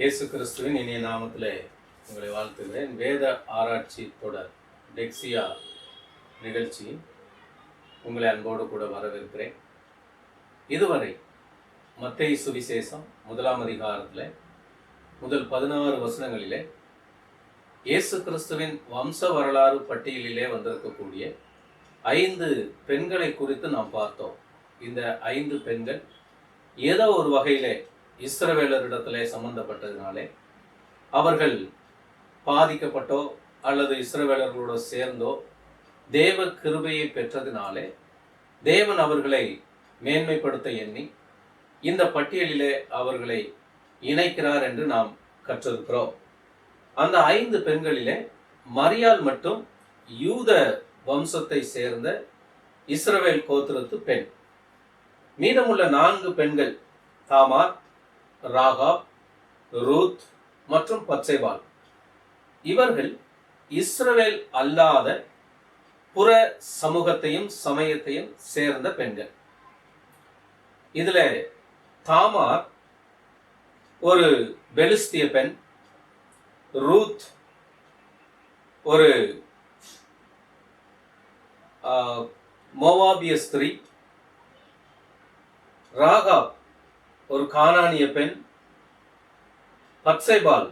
இயேசு கிறிஸ்துவின் இனிய நாமத்தில் உங்களை வாழ்த்துகிறேன். வேத ஆராய்ச்சி தொடர் டெக்ஸியா நிகழ்ச்சி. உங்களை அன்போடு கூட வரவேற்கிறேன். இதுவரை மத்தேயு சுவிசேஷம் முதலாம் அதிகாரத்தில் முதல் பதினாறு வசனங்களிலே இயேசு கிறிஸ்துவின் வம்ச வரலாறு பட்டியலிலே வந்திருக்கக்கூடிய ஐந்து பெண்களை குறித்து நாம் பார்த்தோம். இந்த ஐந்து பெண்கள் ஏதோ ஒரு வகையிலே இஸ்ரவேலரிடத்திலே சம்பந்தப்பட்டதுனாலே அவர்கள் பாதிக்கப்பட்டோ அல்லது இஸ்ரவேலர்களோடு சேர்ந்தோ தேவ கிருபையை பெற்றதினாலே தேவன் அவர்களை மேன்மைப்படுத்த எண்ணி இந்த பட்டியலிலே அவர்களை இணைக்கிறார் என்று நாம் கற்றிருக்கிறோம். அந்த ஐந்து பெண்களிலே மரியால் மட்டும் யூத வம்சத்தை சேர்ந்த இஸ்ரவேல் கோத்திரத்து பெண். மீதமுள்ள நான்கு பெண்கள் தாமார் ராகாப் ரூத் மற்றும் பச்சைபால் இவர்கள் இஸ்ரவேல் அல்லாத புற சமூகத்தையும் சமயத்தையும் சேர்ந்த பெண்கள். இதில் தாமார் ஒரு பெலிஸ்திய பெண் ரூத் ஒரு ஆஹ், மோவாபிய ஸ்திரீ ராகாப் ஒரு கானானிய பெண் பக்சைபால்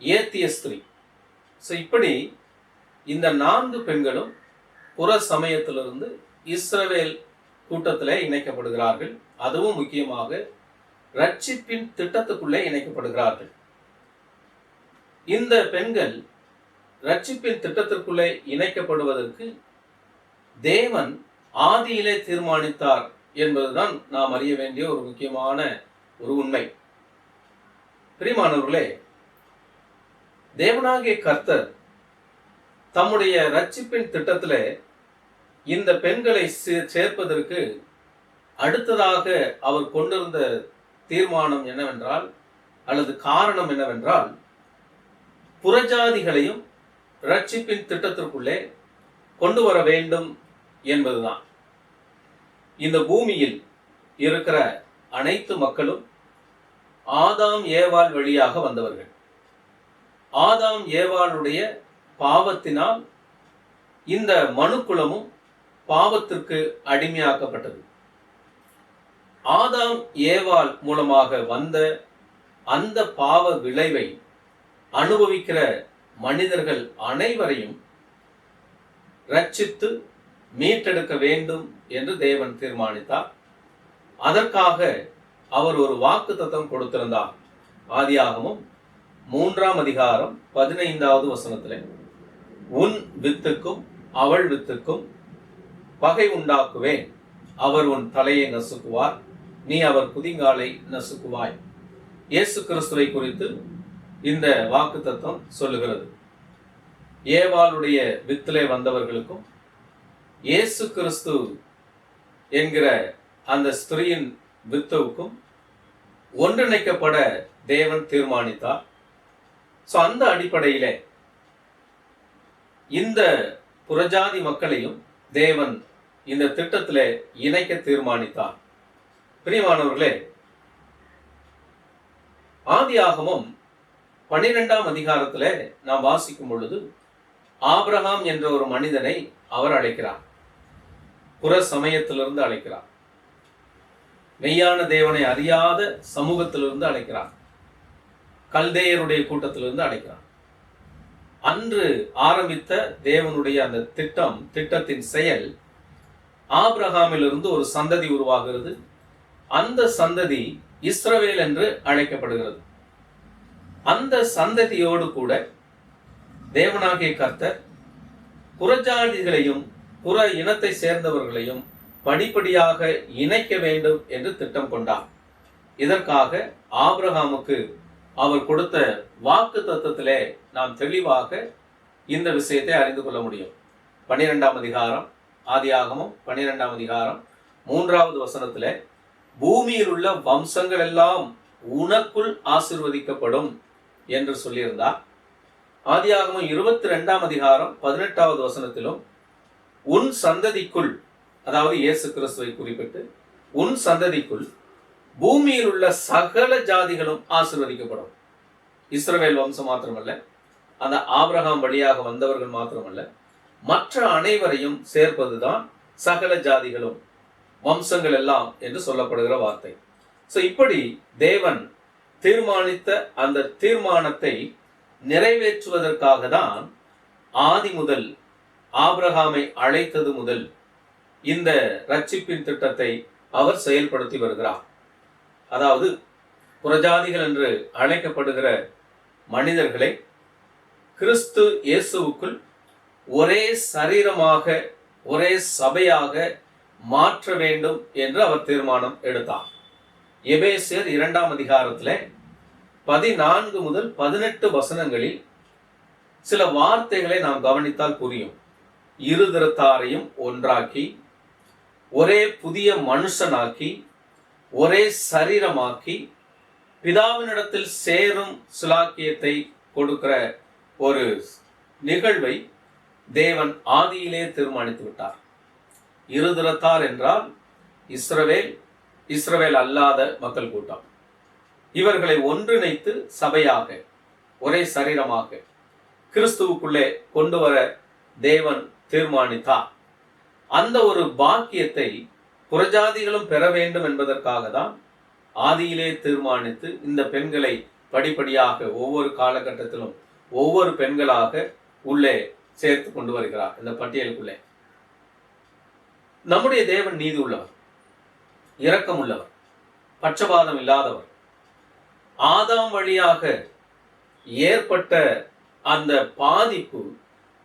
ஏத்திய ஸ்திரீ. ஸோ இப்படி இந்த நான்கு பெண்களும் புற சமயத்திலிருந்து இஸ்ரவேல் கூட்டத்திலே இணைக்கப்படுகிறார்கள். அதுவும் முக்கியமாக ரட்சிப்பின் திட்டத்துக்குள்ளே இணைக்கப்படுகிறார்கள். இந்த பெண்கள் ரட்சிப்பின் திட்டத்திற்குள்ளே இணைக்கப்படுவதற்கு தேவன் ஆதியிலே தீர்மானித்தார் என்பதுதான் நாம் அறிய வேண்டிய ஒரு முக்கியமான ஒரு உண்மை. பிரிமானவர்களே தேவனாகிய கர்த்தர் தம்முடைய ரட்சிப்பின் திட்டத்திலே இந்த பெண்களை சேர்ப்பதற்கு அடுத்ததாக அவர் கொண்டிருந்த தீர்மானம் என்னவென்றால் அல்லது காரணம் என்னவென்றால் புறஜாதிகளையும் ரட்சிப்பின் திட்டத்திற்குள்ளே கொண்டு வர வேண்டும் என்பதுதான். இந்த பூமியில் இருக்கிற அனைத்து மக்களும் ஆதாம் ஏவாள் வழியாக வந்தவர்கள். ஆதாம் ஏவாளுடைய பாவத்தினால் இந்த மனுக்குலமும் பாவத்திற்கு அடிமையாக்கப்பட்டது. ஆதாம் ஏவாள் மூலமாக வந்த அந்த பாவ விளைவை அனுபவிக்கிற மனிதர்கள் அனைவரையும் ரட்சித்து மீட்டெடுக்க வேண்டும் என்று தேவன் தீர்மானித்தார். அதற்காக அவர் ஒரு வாக்கு தத்துவம் கொடுத்திருந்தார். ஆதியாகமும் மூன்றாம் அதிகாரம் பதினைந்தாவது வசனத்தில் உன் வித்துக்கும் அவள் வித்துக்கும் பகை உண்டாக்குவேன். அவர் உன் தலையை நசுக்குவார். நீ அவர் குதிங்காலை நசுக்குவாய். இயேசு கிறிஸ்துவை குறித்து இந்த வாக்கு தத்துவம் சொல்லுகிறது. ஏவாளுடைய வித்திலே வந்தவர்களுக்கும் இயேசு கிறிஸ்து என்கிற அந்த ஸ்திரீயின் வித்துவுக்கும் ஒன்றிணைக்கப்பட தேவன் தீர்மானித்தார். ஸோ அந்த அடிப்படையிலே இந்த புறஜாதி மக்களையும் தேவன் இந்த திட்டத்திலே இணைக்க தீர்மானித்தார். பிரியமானவர்களே ஆதி ஆகமும் பன்னிரெண்டாம் அதிகாரத்தில் நாம் வாசிக்கும் பொழுது ஆபிரகாம் என்ற ஒரு மனிதனை அவர் அழைக்கிறார். புற சமயத்திலிருந்து அழைக்கிறார் மெய்யான தேவனை அறியாத சமூகத்திலிருந்து அழைக்கிறார் கல்தேயருடைய கூட்டத்திலிருந்து அழைக்கிறார் அன்று ஆரம்பித்த தேவனுடைய அந்த திட்டம் திட்டத்தின் செயல் ஆப்ரஹாமிலிருந்து ஒரு சந்ததி உருவாகிறது. அந்த சந்ததி இஸ்ரவேல் என்று அழைக்கப்படுகிறது. அந்த சந்ததியோடு கூட தேவனாகிய கர்த்தர் புறஜாதிகளையும் புற இனத்தை சேர்ந்தவர்களையும் படிப்படியாக இணைக்க வேண்டும் என்று திட்டம் கொண்டார் இதற்காக ஆப்ரஹாமுக்கு அவர் கொடுத்த வாக்கு தத்துவத்திலே நாம் தெளிவாக இந்த விஷயத்தை அறிந்து கொள்ள முடியும். பன்னிரெண்டாம் அதிகாரம் ஆதியாகமும் பனிரெண்டாம் அதிகாரம் மூன்றாவது வசனத்தில் பூமியில் உள்ள வம்சங்கள் எல்லாம் உனக்குள் ஆசிர்வதிக்கப்படும் என்று சொல்லியிருந்தார். ஆதியாகமும் இருபத்தி ரெண்டாம் அதிகாரம் பதினெட்டாவது வசனத்திலும் உன் சந்ததிக்குள் அதாவது இயேசு கிறிஸ்துவை குறிப்பிட்டு உன் சந்ததிக்குள் பூமியில் உள்ள சகல ஜாதிகளும் ஆசிர்வதிக்கப்படும். இஸ்ரவேல் வம்சம் மாத்திரமல்ல அந்த ஆபிரகாம் வழியாக வந்தவர்கள் மாத்திரமல்ல மற்ற அனைவரையும் சேர்ப்பதுதான் சகல ஜாதிகளும் வம்சங்கள் எல்லாம் என்று சொல்லப்படுகிற வார்த்தை. சோ இப்படி தேவன் தீர்மானித்த அந்த தீர்மானத்தை நிறைவேற்றுவதற்காக தான் ஆதி முதல் ஆப்ரஹாமை அழைத்தது முதல் இந்த ரட்சிப்பின் திட்டத்தை அவர் செயல்படுத்தி வருகிறார். அதாவது புறஜாதிகள் என்று அழைக்கப்படுகிற மனிதர்களை கிறிஸ்து இயேசுவுக்குள் ஒரே சரீரமாக ஒரே சபையாக மாற்ற வேண்டும் என்று அவர் தீர்மானம் எடுத்தார். எபேசியர் இரண்டாம் அதிகாரத்தில் பதினான்கு முதல் பதினெட்டு வசனங்களில் சில வார்த்தைகளை நாம் கவனித்தால் புரியும். இருதரத்தாரையும் ஒன்றாக்கி ஒரே புதிய மனுஷனாக்கி ஒரே சரீரமாக்கி பிதாவினிடத்தில் சேரும் சிலாக்கியத்தை கொடுக்கிற ஒரு நிகழ்வை தேவன் ஆதியிலே தீர்மானித்து விட்டார். இருதரத்தார் என்றால் இஸ்ரவேல் இஸ்ரவேல் அல்லாத மக்கள் கூட்டம். இவர்களை ஒன்றிணைத்து சபையாக ஒரே சரீரமாக கிறிஸ்துவுக்குள்ளே கொண்டு வர தேவன் தீர்மானித்தார் அந்த ஒரு பாக்கியத்தை புறஜாதிகளும் பெற வேண்டும் என்பதற்காக தான் ஆதியிலே தீர்மானித்து இந்த பெண்களை படிப்படியாக ஒவ்வொரு காலகட்டத்திலும் ஒவ்வொரு பெண்களாக உள்ளே சேர்த்து கொண்டு வருகிறார் இந்த பட்டியலுக்குள்ளே. நம்முடைய தேவன் நீதி உள்ளவர் இரக்கம் உள்ளவர் பட்சபாதம் இல்லாதவர். ஆதாம் வழியாக ஏற்பட்ட அந்த பாதிப்பு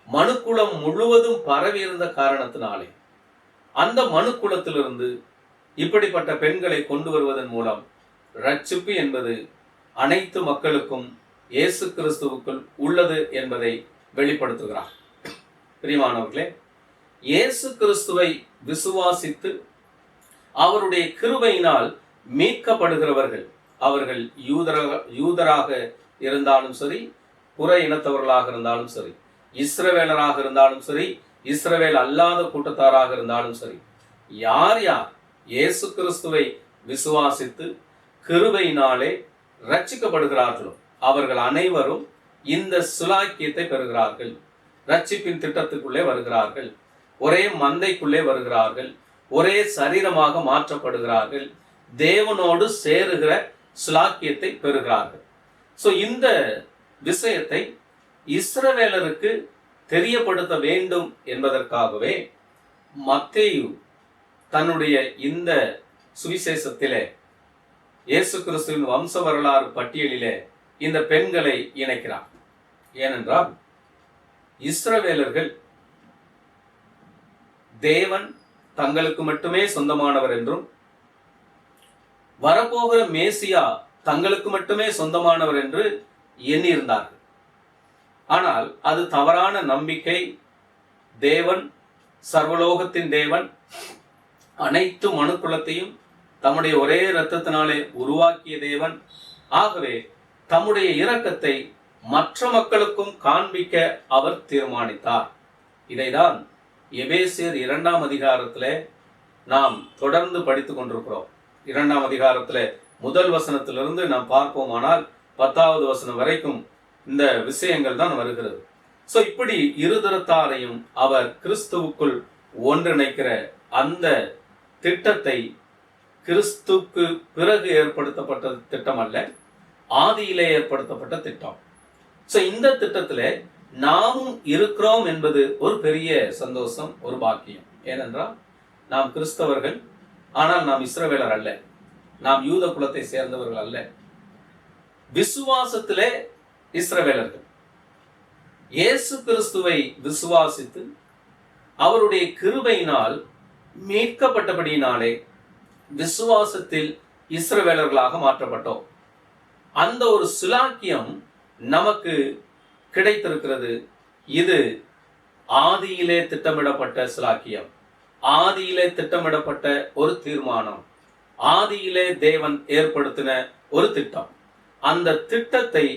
மனுக்குலம் முழுவதும் பரவி இருந்த காரணத்தினாலே அந்த மனுக்குளத்திலிருந்து இப்படிப்பட்ட பெண்களை கொண்டு வருவதன் மூலம் ரட்சிப்பு என்பது அனைத்து மக்களுக்கும் இயேசு கிறிஸ்துவுக்குள் உள்ளது என்பதை வெளிப்படுத்துகிறார். பிரியமானவர்களே இயேசு கிறிஸ்துவை விசுவாசித்து அவருடைய கிருபையினால் மீட்கப்படுகிறவர்கள் அவர்கள் யூதராக யூதராக இருந்தாலும் சரி புற இனத்தவர்களாக இருந்தாலும் சரி இஸ்ரவேலராக இருந்தாலும் சரி இஸ்ரவேல் அல்லாத கூட்டத்தாராக இருந்தாலும் சரி யார் யார் இயேசு கிறிஸ்துவை விசுவாசித்து கிருபையினாலே ரட்சிக்கப்படுகிறார்களோ அவர்கள் அனைவரும் இந்த சுலாக்கியத்தை பெறுகிறார்கள். ரட்சிப்பின் திட்டத்துக்குள்ளே வருகிறார்கள். ஒரே மந்தைக்குள்ளே வருகிறார்கள். ஒரே சரீரமாக மாற்றப்படுகிறார்கள். தேவனோடு சேருகிற சுலாக்கியத்தை பெறுகிறார்கள். ஸோ இந்த விஷயத்தை இஸ்ரவேலருக்கு தெரியப்படுத்த வேண்டும் என்பதற்காகவே மத்தேயு தன்னுடைய இந்த சுவிசேஷத்திலே இயேசு கிறிஸ்துவின் வம்ச வரலாறு பட்டியலிலே இந்த பெண்களை இணைக்கிறார். ஏனென்றால் இஸ்ரவேலர்கள் தேவன் தங்களுக்கு மட்டுமே சொந்தமானவர் என்றும் வரப்போகிற மேசியா தங்களுக்கு மட்டுமே சொந்தமானவர் என்று எண்ணியிருந்தார்கள். ஆனால் அது தவறான நம்பிக்கை. தேவன் சர்வலோகத்தின் தேவன் அனைத்து மனுக்குலத்தையும் தம்முடைய ஒரே இரத்தத்தினாலே உருவாக்கிய தேவன். ஆகவே தம்முடைய இரக்கத்தை மற்ற மக்களுக்கும் காண்பிக்க அவர் தீர்மானித்தார். இதைதான் எபேசியர் இரண்டாம் அதிகாரத்திலே நாம் தொடர்ந்து படித்து கொண்டிருக்கிறோம். இரண்டாம் அதிகாரத்திலே முதல் வசனத்திலிருந்து நாம் பார்ப்போமானால் பத்தாவது வசனம் வரைக்கும் இந்த விஷயங்கள் தான் வருகிறது. ஸோ இப்படி இருதரத்தாரையும் அவர் கிறிஸ்துவுக்குள் ஒன்றிணைக்கிற அந்த திட்டத்தை கிறிஸ்துக்கு பிறகு ஏற்படுத்தப்பட்ட திட்டம் அல்ல ஆதியிலே ஏற்படுத்தப்பட்ட திட்டம். ஸோ இந்த திட்டத்தில் நாமும் இருக்கிறோம் என்பது ஒரு பெரிய சந்தோஷம் ஒரு பாக்கியம். ஏனென்றால் நாம் கிறிஸ்தவர்கள் ஆனால் நாம் இஸ்ரவேலர் அல்ல. நாம் யூத குலத்தை சேர்ந்தவர்கள் அல்ல. விசுவாசத்திலே இஸ்ரவேலர்கள். இயேசு கிறிஸ்துவை விசுவாசித்து அவருடைய கிருபையினால் மீட்கப்பட்டபடியினாலே விசுவாசத்தில் இஸ்ரவேலர்களாக மாற்றப்பட்டோம். அந்த ஒரு சுலாக்கியம் நமக்கு கிடைத்திருக்கிறது. இது ஆதியிலே திட்டமிடப்பட்ட சுலாக்கியம். ஆதியிலே திட்டமிடப்பட்ட ஒரு தீர்மானம். ஆதியிலே தேவன் ஏற்படுத்தின ஒரு திட்டம். அந்த திட்டத்தை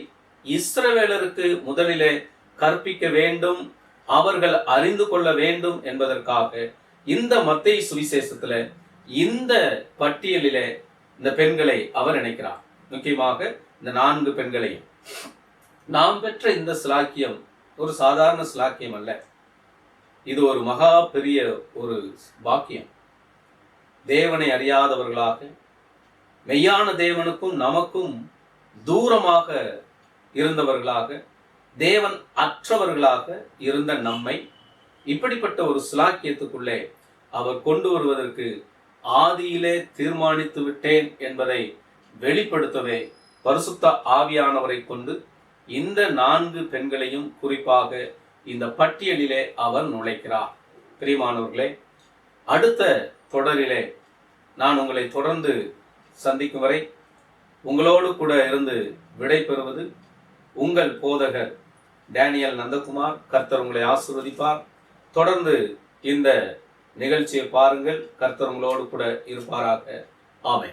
இஸ்ரவேலருக்கு முதலிலே கற்பிக்க வேண்டும் அவர்கள் அறிந்து கொள்ள வேண்டும் என்பதற்காக இந்த மத்திய சுவிசேஷத்துல இந்த பட்டியலிலே இந்த பெண்களை அவர் நினைக்கிறார் முக்கியமாக இந்த நான்கு பெண்களையும். நாம் பெற்ற இந்த சிலாக்கியம் ஒரு சாதாரண சிலாக்கியம் அல்ல. இது ஒரு மகா பெரிய ஒரு பாக்கியம். தேவனை அறியாதவர்களாக மெய்யான தேவனுக்கும் நமக்கும் தூரமாக இருந்தவர்களாக தேவன் அற்றவர்களாக இருந்த நம்மை இப்படிப்பட்ட ஒரு சிலாக்கியத்துக்குள்ளே அவர் கொண்டு வருவதற்கு ஆதியிலே தீர்மானித்து விட்டேன் என்பதை வெளிப்படுத்தவே பரிசுத்த ஆவியானவரை கொண்டு இந்த நான்கு பெண்களையும் குறிப்பாக இந்த பட்டியலிலே அவர் நுழைக்கிறார். பிரியமானவர்களே அடுத்த தொடரிலே நான் உங்களை தொடர்ந்து சந்திக்கும் வரை உங்களோடு கூட இருந்து விடை பெறுவது உங்கள் போதகர் டேனியல் நந்தகுமார் கர்த்தர் உங்களை ஆசிர்வதிப்பார். தொடர்ந்து இந்த நிகழ்ச்சியை பாருங்கள். கர்த்தர் உங்களோடு கூட இருப்பாராக. ஆமை